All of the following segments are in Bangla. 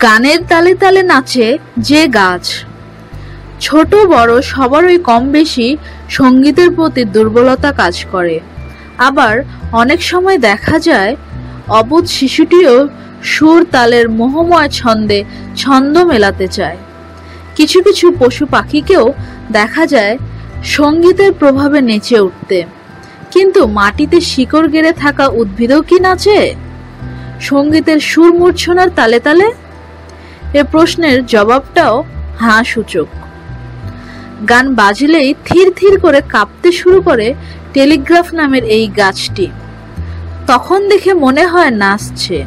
গানের তালে তালে নাচে যে গাছ। ছোট বড় সবারই কম বেশি সঙ্গীতের প্রতি দুর্বলতা কাজ করে। আবার অনেক সময় দেখা যায়, অবুধ শিশুটিও সুর তালের মোহময় ছন্দে ছন্দ মেলাতে চায়। কিছু কিছু পশু পাখিকেও দেখা যায় সঙ্গীতের প্রভাবে নেচে উঠতে। কিন্তু মাটিতে শিকড় গেড়ে থাকা উদ্ভিদও কি নাচে? সঙ্গীতের সুর মূর্ছনার তালে তালে এ প্রশ্নের জবাবটাও হাঁ সূচক গান বাজলেই থির থির করে কাঁপতে শুরু করে টেলিগ্রাফ নামের এই গাছটি। তখন দেখে মনে হয় নাচছে।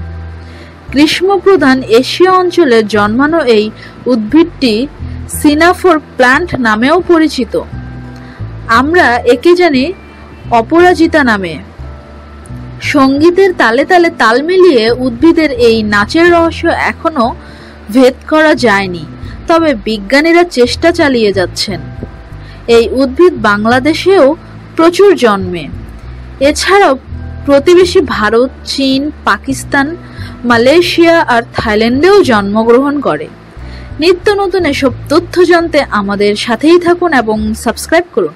গ্রীষ্মপ্রধান এশীয় অঞ্চলে জন্মানো এই উদ্ভিদটি সিনাফোর প্ল্যান্ট নামেও পরিচিত। আমরা একে জানি অপরাজিতা নামে। সঙ্গীতের তালে তালে তাল মিলিয়ে উদ্ভিদের এই নাচের রহস্য এখনও ভেদ করা যায়নি, তবে বিজ্ঞানীরা চেষ্টা চালিয়ে যাচ্ছেন। এই উদ্ভিদ বাংলাদেশেও প্রচুর জন্মে। এছাড়াও প্রতিবেশী ভারত, চীন, পাকিস্তান, মালয়েশিয়া আর থাইল্যান্ডেও জন্মগ্রহণ করে। নিত্য নতুন এসব তথ্য জানতে আমাদের সাথেই থাকুন এবং সাবস্ক্রাইব করুন।